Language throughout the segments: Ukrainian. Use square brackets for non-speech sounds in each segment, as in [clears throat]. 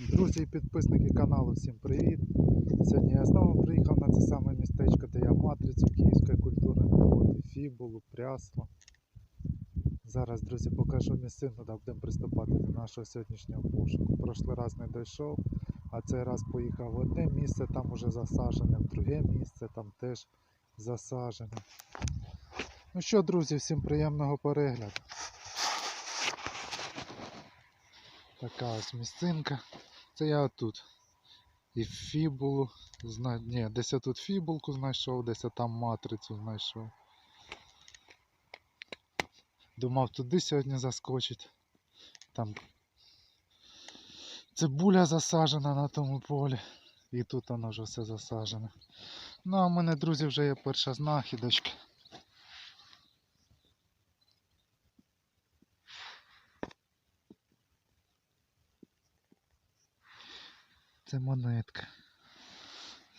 Друзі і підписники каналу, всім привіт! Сьогодні я знову приїхав на це саме містечко, де я матрицю київської культури знаходив, фібулу, прясло. Зараз, друзі, покажу місцину, де будемо приступати до нашого сьогоднішнього пошуку. Прошлий раз не дійшов, а цей раз поїхав в одне місце, там уже засаджене, в друге місце, там теж засаджене. Ну що, друзі, всім приємного перегляду. Така ось місцинка. Це я отут. І фібулу зна... Ні, десь я тут фібулку знайшов, десь я там матрицю знайшов. Думав туди сьогодні заскочить. Там цибуля засаджена на тому полі. І тут воно вже все засаджене. Ну а в мене, друзі, вже є перша знахідочка. Це монетка.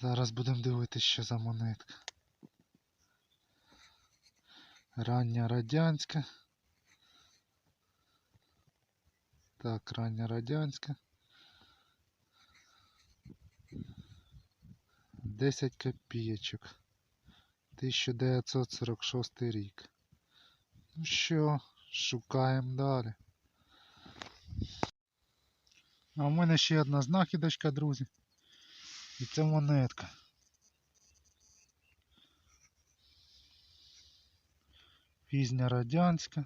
Зараз будемо дивитися, що за монетка. Рання радянська. Так, рання радянська. 10 копійочок. 1946 рік. Ну що, шукаємо далі. А у мене ще одна знахідочка, друзі. І це монетка. Пізня радянська.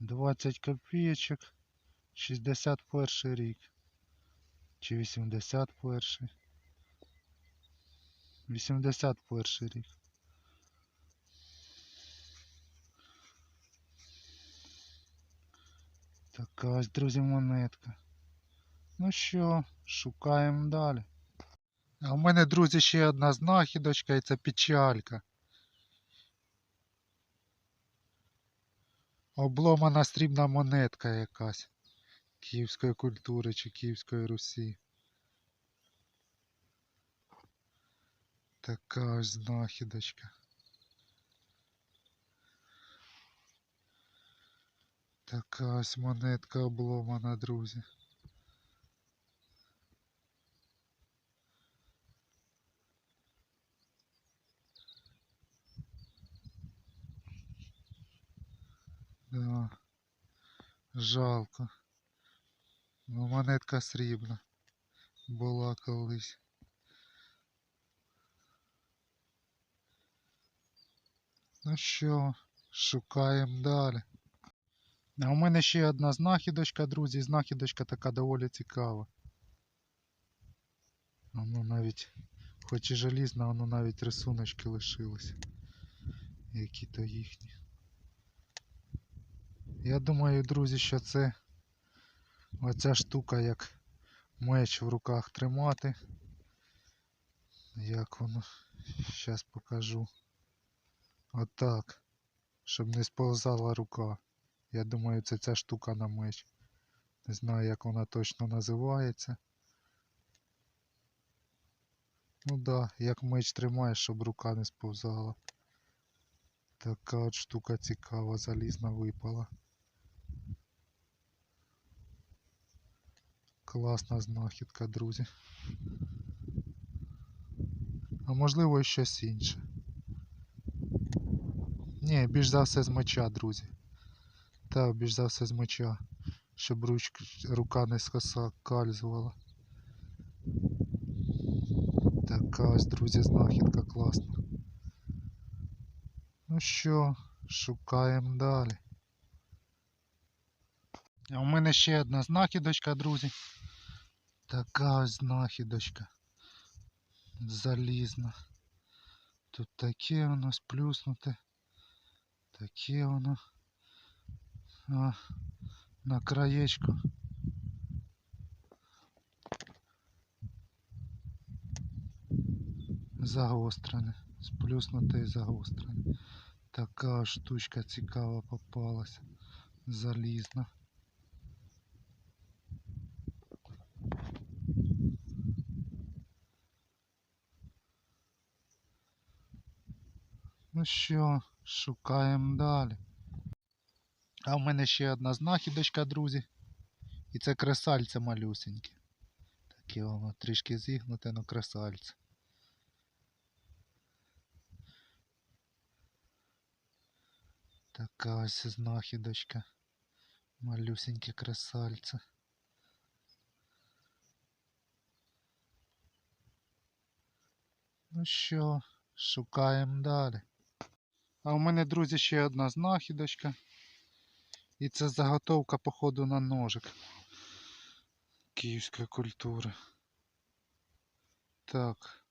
20 копійочок. 61 рік. Чи 81. 81 рік. Така ось, друзі, монетка. Ну що, шукаємо далі. А у мене, друзі, ще одна знахідочка і це печалька. Обломана срібна монетка якась київської культури чи Київської Русі. Така ось знахідочка. Така ось монетка обломана, друзі. Да. Жалко. Ну, монетка срібна. Була колись. Ну що, шукаємо далі. А у мене ще одна знахідочка, друзі. Знахідочка така доволі цікава. Воно навіть, хоч і желізна, воно навіть рисуночки лишились. Які то їхні. Я думаю, друзі, що це оця штука як меч в руках тримати. Як воно, зараз покажу. Отак. Щоб не сповзала рука. Я думаю, це ця штука на меч. Не знаю, як вона точно називається. Ну да, як меч тримаєш, щоб рука не сповзала. Така от штука цікава, залізна випала. Класна знахідка, друзі. А можливо і щось інше. Ні, більш за все з меча, друзі. Так, більш за все з меча. Щоб ручка, рука не скальзувала. Така ось, друзі, знахідка класна. Ну що, шукаємо далі. А у мене ще одна знахідочка, друзі. Така ось знахідочка. Залізна. Тут таке воно сплюснуте. Таке воно. А, на краєчку. Загострене. Сплюснуте і загострене. Така штучка цікава попалась. Залізна. Ну що, шукаємо далі. А в мене ще одна знахідочка, друзі. І це кресальце малюсеньке. таке воно трішки зігнуте, но красавець. Така ось знахідочка. Малюсеньке красавце. Ну що, шукаємо далі. А у мене, друзі, ще одна знахідочка. І це заготовка, походу, на ножик київської культури. Так,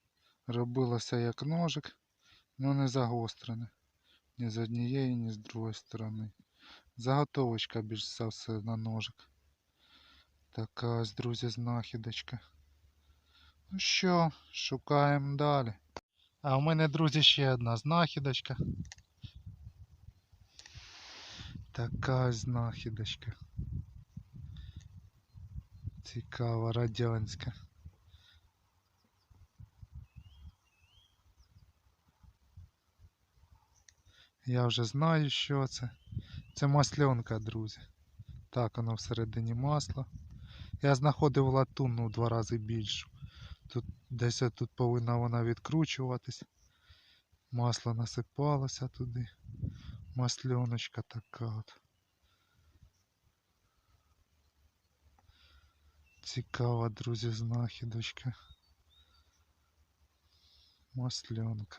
робилося як ножик, але не загострене. Ні з однієї, ні з другої сторони. Заготовочка більш за все на ножик. Така ось, друзі, знахідочка. Ну що, шукаємо далі. А у мене, друзі, ще одна знахідочка. Така знахідочка. Цікава, радянська. Я вже знаю, що це. Це масльонка, друзі. Так, воно всередині масло. Я знаходив латунну в два рази більшу. Тут десь тут повинна вона відкручуватись. Масло насипалося туди. Масльоночка така от. Цікава, друзі, знахідочка. Масльонка.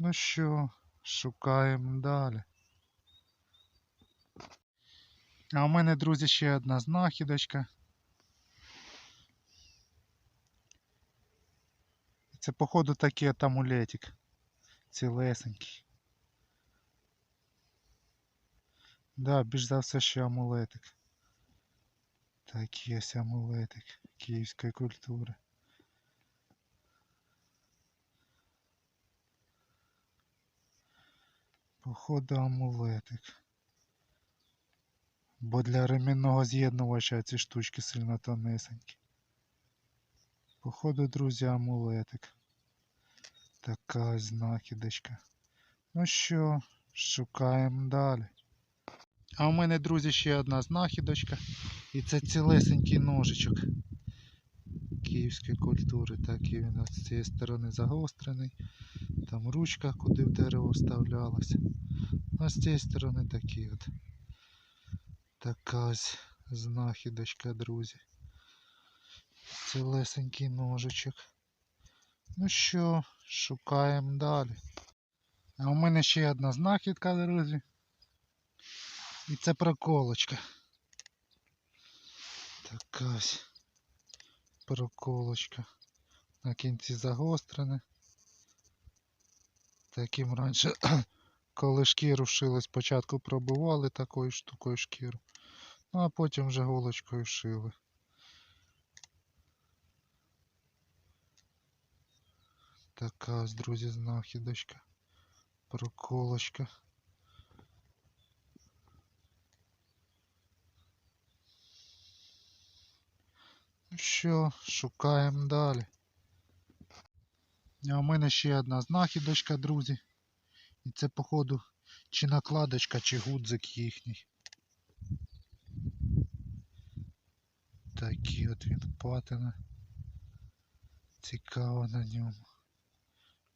Ну що, шукаємо далі. А у мене, друзі, ще одна знахідочка. Це, походу, такий от амулетик. Цілесенький. Да, більш за все ще амулетик. Такий ось амулетик київської культури. Походу амулетик. Бо для ремінного з'єднувача ці штучки сильно тонесенькі. Походу, друзі, амулетик. Така ось знахідочка. Ну що, шукаємо далі. А у мене, друзі, ще одна знахідочка. І це цілесенький ножичок київської культури. Так і він з цієї сторони загострений. Там ручка, куди в дерево вставлялася. А з цієї сторони такий от. Така ось знахідочка, друзі. Цілесенький ножичок. Ну що, шукаємо далі. А у мене ще одна знахідка, друзі. І це проколочка. Така ось проколочка. На кінці загострене. Таким раніше, [clears throat] коли шкіру шили, спочатку пробивали такою штукою шкіру, ну а потім вже голочкою шили. Така ось, друзі, знахідочка. Проколочка. Що, шукаємо далі. А у мене ще одна знахідочка, друзі. І це, походу, чи накладочка, чи гудзик їхній. Такий от він патина. Цікаво на ньому.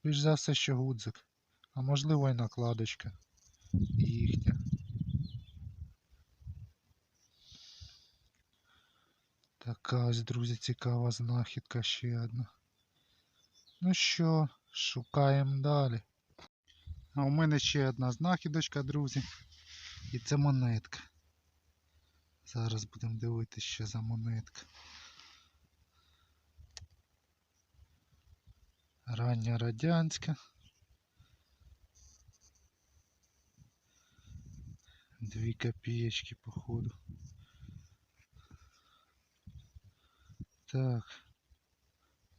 Більш за все, що гудзик. А можливо і накладочка їхня. Така ось, друзі, цікава знахідка ще одна. Ну що, шукаємо далі. А у мене ще одна знахідочка, друзі. І це монетка. Зараз будемо дивитися, що за монетка. Рання радянська. Дві копієчки, походу. Так.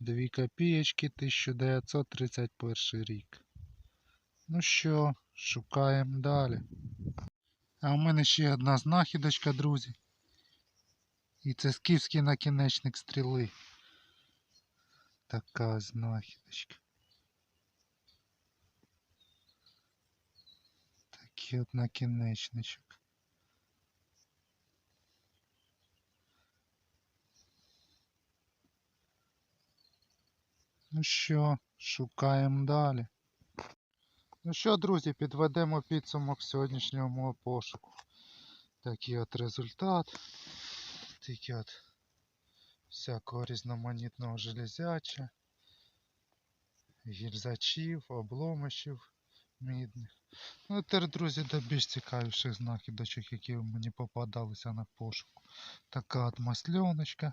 Дві копієчки 1931 рік. Ну що, шукаємо далі. А у мене ще одна знахідочка, друзі. І це скіфський накінечник стріли. Така знахідочка. Такий от накінечничок. Ну що, шукаємо далі. Ну що, друзі, підведемо підсумок сьогоднішнього мого пошуку. Такий от результат. Тільки от всякого різноманітного железяча, гільзачів, обломишів мідних. Ну, тепер, друзі, до більш цікавіших знахідочок, які мені попадалися на пошуку. Така от масльоночка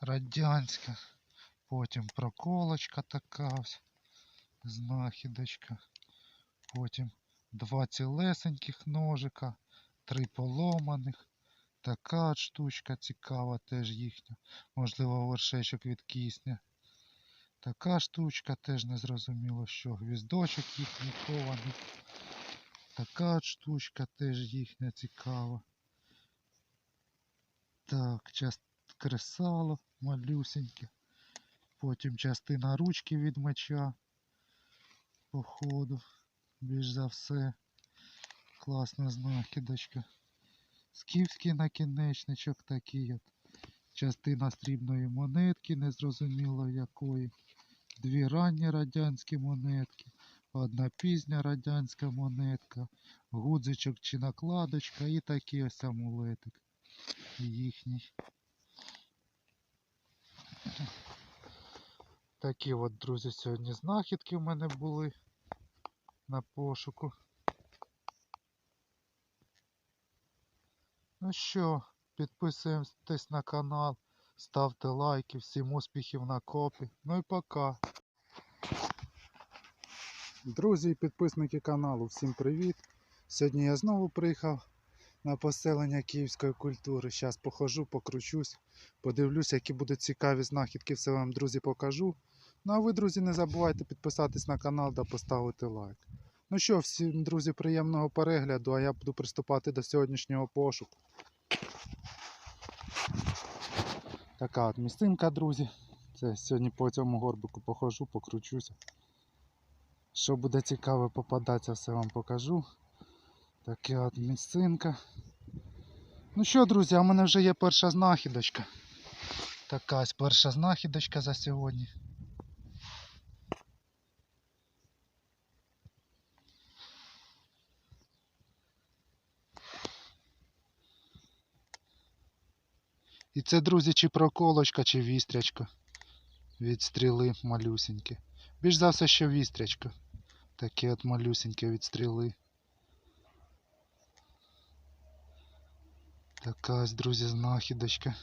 радянська. Потім проколочка така ось знахідочка. Потім два цілесеньких ножика, три поломаних. Така штучка цікава, теж їхня. Можливо, вершечок від кисня. Така штучка теж не зрозуміло що. Гвіздочок їхній кований. Така штучка теж їхня цікава. Так, час кресало малюсеньке. Потім частина ручки від меча. Походу. Більш за все. Класна знахідочка. Скіфський накінечничок такий от. Частина срібної монетки, незрозуміло якої. Дві ранні радянські монетки. Одна пізня радянська монетка. Гудзичок чи накладочка і такий ось амулетик. Їхній. Такі от, друзі, сьогодні знахідки в мене були на пошуку. Ну що, підписуємось на канал, ставте лайки, всім успіхів на копі. Ну і пока. Друзі і підписники каналу, всім привіт! Сьогодні я знову приїхав на поселення київської культури. Зараз похожу, покручусь, подивлюсь, які будуть цікаві знахідки, все вам, друзі, покажу. Ну а ви, друзі, не забувайте підписатись на канал та поставити лайк. Ну що, всім, друзі, приємного перегляду, а я буду приступати до сьогоднішнього пошуку. Така от місцинка, друзі. Це сьогодні по цьому горбику похожу, покручуся. Що буде цікаве попадатися, все вам покажу. Така от місцинка. Ну що, друзі, а в мене вже є перша знахідочка. Така ось перша знахідочка за сьогодні. І це, друзі, чи проколочка, чи вістрячка. Від стріли малюсеньке. Більш за все, що вістрячка. Таке от малюсеньке від стріли. Така ось, друзі, знахідочка.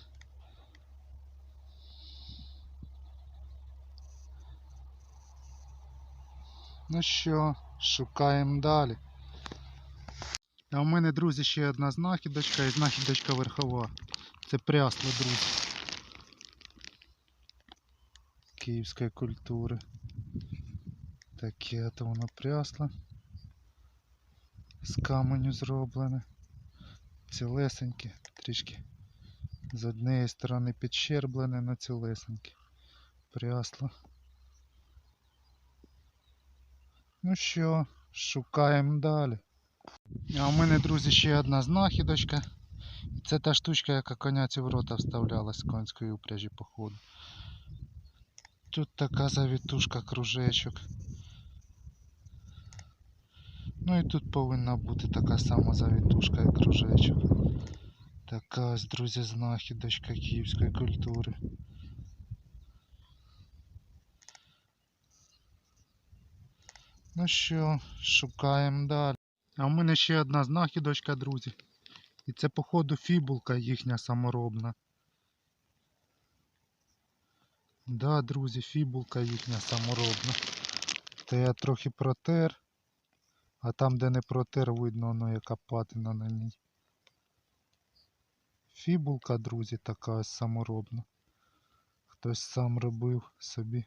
Ну що, шукаємо далі. А у мене, друзі, ще одна знахідочка і знахідочка верхова. Це прясло, друзі. Київської культури. Таке от воно прясло. З каменю зроблене. Цілесеньке, трішки з однієї сторони підщерблене на цілесеньке. Прясло. Ну що, шукаємо далі. А у мене, друзі, ще одна знахідочка. Це та штучка, яка коняці в рота вставлялась з конської упряжі походу. Тут така завітушка, кружечок. Ну і тут повинна бути така сама завітушка і кружечок. Така ось, друзі, знахідочка київської культури. Ну що, шукаємо далі. А в мене ще одна знахідочка, друзі. І це, походу, фібулка їхня саморобна. Да, друзі, фібулка їхня саморобна. То я трохи протер, а там, де не протер, видно, воно яка патина на ній. Фібулка, друзі, така саморобна. Хтось сам робив собі.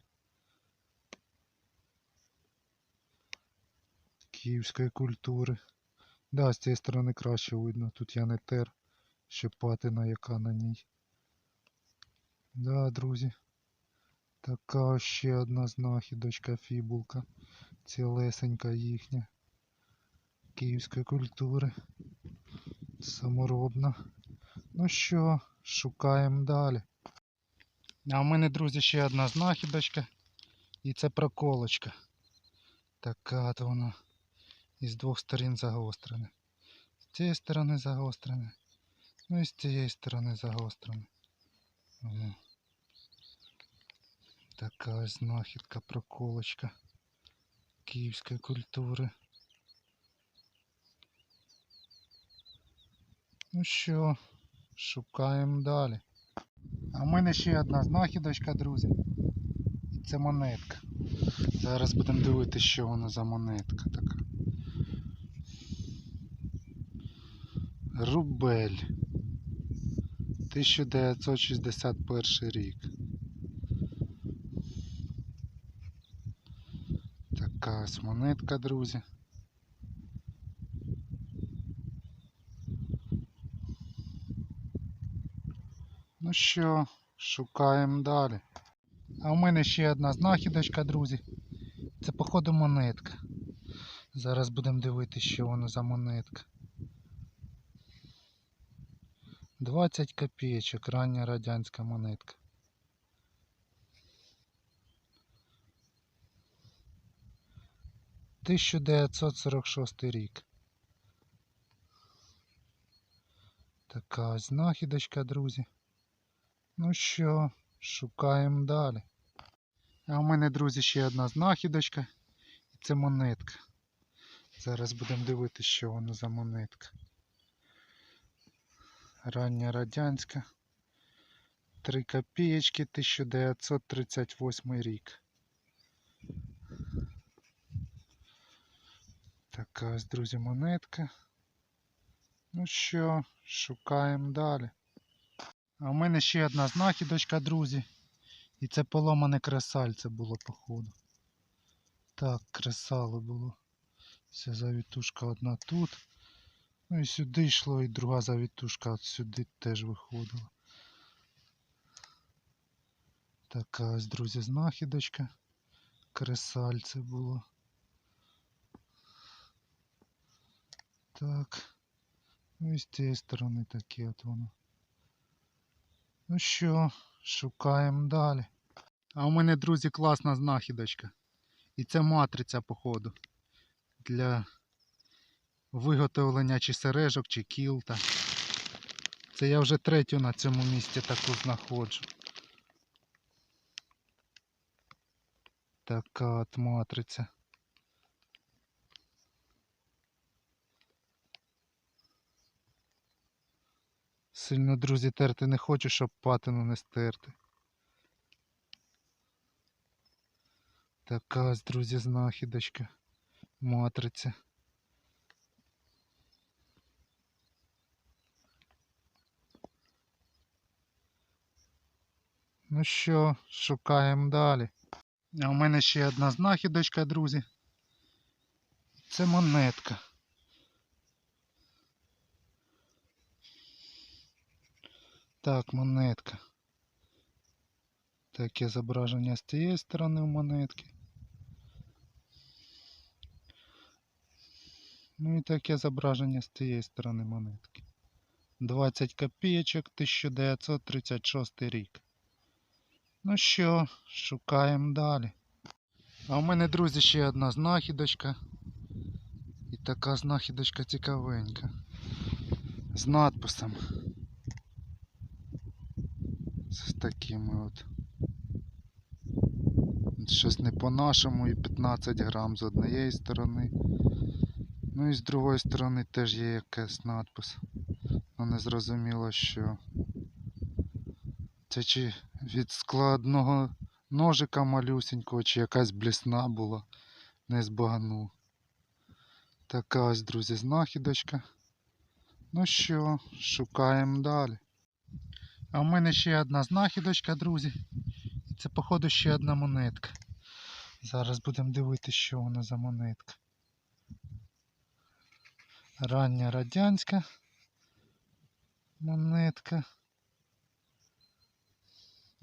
Київської культури. Да, з цієї сторони краще видно. Тут я не тер, що патина яка на ній. Да, друзі. Така ще одна знахідочка фібулка. Цілесенька їхня. Київської культури. Саморобна. Ну що, шукаємо далі. А у мене, друзі, ще одна знахідочка. І це проколочка. Така от вона із двох сторін загострена. З цієї сторони загострене. Ну і з цієї сторони загострене. О. Така ось знахідка, проколочка київської культури. Ну що, шукаємо далі. А в мене ще одна знахідочка, друзі. І це монетка. Зараз будемо дивитися, що воно за монетка така. Рубель. 1961 рік. Така ось монетка, друзі. Ну що, шукаємо далі. А у мене ще одна знахідочка, друзі. Це походу монетка. Зараз будемо дивитися, що воно за монетка. 20 копеечок, рання радянська монетка. Тисяча дев'ятсот сорок шостий рік. Така ось знахідочка, друзі. Ну що, шукаємо далі. А у мене, друзі, ще одна знахідочка. І це монетка. Зараз будемо дивитися, що воно за монетка. Рання радянська. 3 копієчки 1938 рік. Така ось, друзі, монетка. Ну що, шукаємо далі. А у мене ще одна знахідочка, друзі. І це поломане кресальце було, походу. Так, кресало було. Ця завітушка одна тут. Ну і сюди йшло, і друга завітушка сюди теж виходила. Така ось, друзі, знахідочка. Кресальце було. Так. Ну і з цієї сторони таке от воно. Ну що, шукаємо далі. А у мене, друзі, класна знахідочка. І це матриця, походу. Для виготовлення чи сережок, чи кілта. Це я вже третю на цьому місці таку знаходжу. Така от матриця. Сильно, друзі, терти не хочу, щоб патину не стерти. Така друзі, знахідочка. Матриця. Ну що, шукаємо далі. А у мене ще одна знахідочка, друзі. Це монетка. Так, монетка. Таке зображення з цієї сторони у монетки. Ну і таке зображення з цієї сторони монетки. 20 копійочок 1936 рік. Ну що, шукаємо далі. А у мене, друзі, ще одна знахідочка. І така знахідочка цікавенька. З надписом. З такими от. Щось не по-нашому і 15 грам з однієї сторони. Ну і з другої сторони теж є якийсь надпис. Ну не зрозуміло що. Це чи від складного ножика малюсенького, чи якась блісна була. Не збагнув. Така ось, друзі, знахідочка. Ну що, шукаємо далі. А в мене ще одна знахідочка, друзі. Це, походу, ще одна монетка. Зараз будемо дивитися, що вона за монетка. Рання радянська монетка.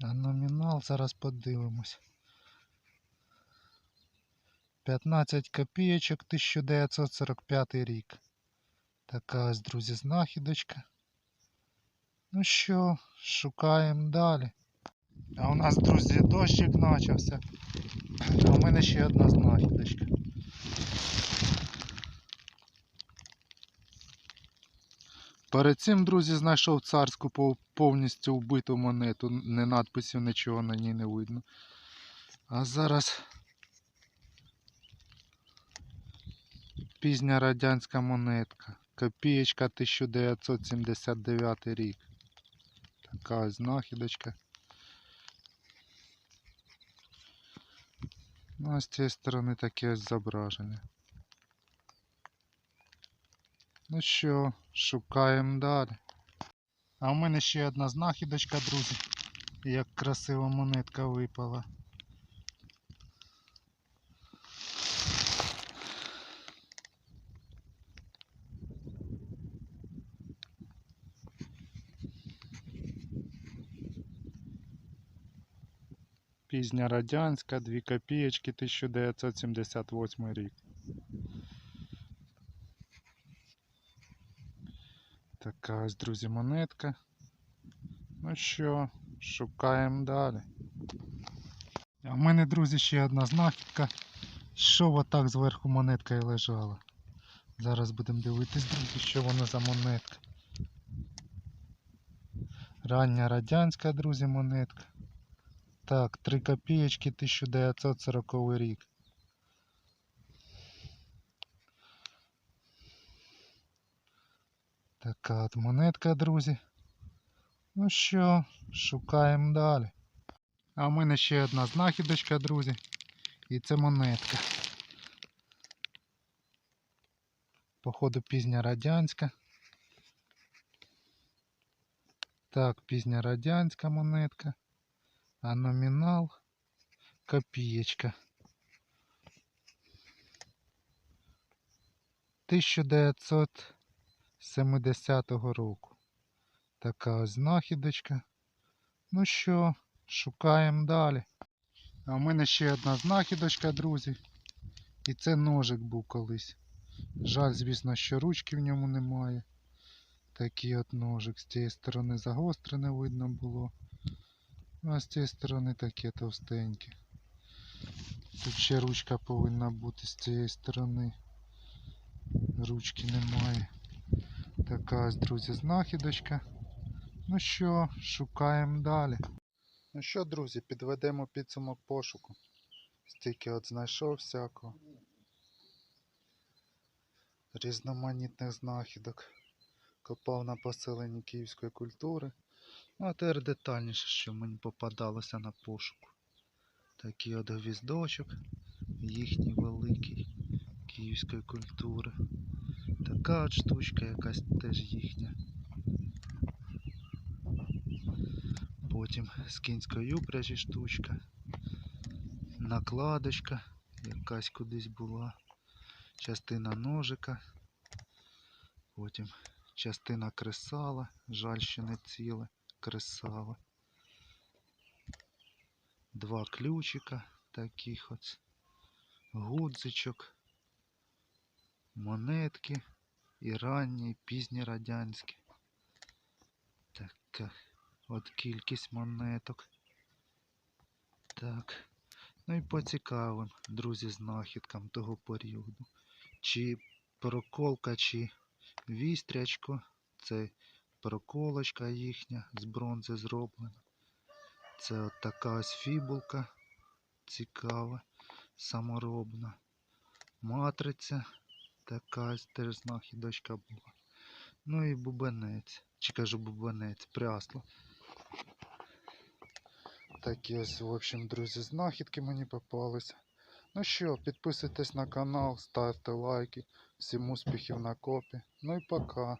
А номінал зараз подивимось. 15 копійочок 1945 рік. Така ось, друзі, знахідочка. Ну що, шукаємо далі. А у нас, друзі, дощик почався. А у мене ще одна знахідочка. Перед цим, друзі, знайшов царську повністю вбиту монету. Не надписів, нічого на ній не видно. А зараз пізня радянська монетка. Копієчка 1979 рік. Така ось знахідочка. Ну, а з цієї сторони таке ось зображення. Ну що, шукаємо далі. А у мене ще одна знахідочка, друзі. Як красива монетка випала. Пізня радянська, 2 копієчки, 1978 рік. Така ось, друзі, монетка. Ну що, шукаємо далі. А в мене, друзі, ще одна знахідка. Що отак зверху монетка і лежала. Зараз будемо дивитись, друзі, що воно за монетка. Рання радянська, друзі, монетка. Так, 3 копієчки 1940 рік. Така от монетка, друзі. Ну що, шукаємо далі. А в мене ще одна знахідочка, друзі. І це монетка. Походу пізня радянська. Так, пізня радянська монетка. А номінал копієчка. 1970 року. Така ось знахідочка. Ну що, шукаємо далі. А в мене ще одна знахідочка, друзі. І це ножик був колись. Жаль, звісно, що ручки в ньому немає. Такий от ножик. З цієї сторони загострене видно було. Ну, а з цієї сторони таке товстеньке. Тут ще ручка повинна бути з цієї сторони. Ручки немає. Така ось, друзі, знахідочка. Ну що, шукаємо далі. Ну що, друзі, підведемо підсумок пошуку. Стільки от знайшов всякого. Різноманітних знахідок. Копав на поселенні київської культури. Ну, а тепер детальніше, що мені попадалося на пошуку. Такий от гвіздочок, їхній великий київської культури. Така от штучка якась теж їхня. Потім з кінської упряжі штучка. Накладочка якась кудись була. Частина ножика. Потім частина кресала. Жаль, що не ціле кресало. Два ключика таких от. Гудзичок. Монетки. І ранні, і пізні радянські. Така от кількість монеток. Так. Ну і по цікавим, друзі, знахідкам того періоду. Чи проколка, чи вістрячко. Це проколочка їхня з бронзи зроблена. Це от така ось фібулка. Цікава, саморобна. Матриця. Така теж знахідочка була. Ну і бубенець. Чи кажу бубенець, прясло. Такі ось, в общем, друзі, знахідки мені попалися. Ну що, підписуйтесь на канал, ставте лайки. Всім успіхів на копі. Ну і пока.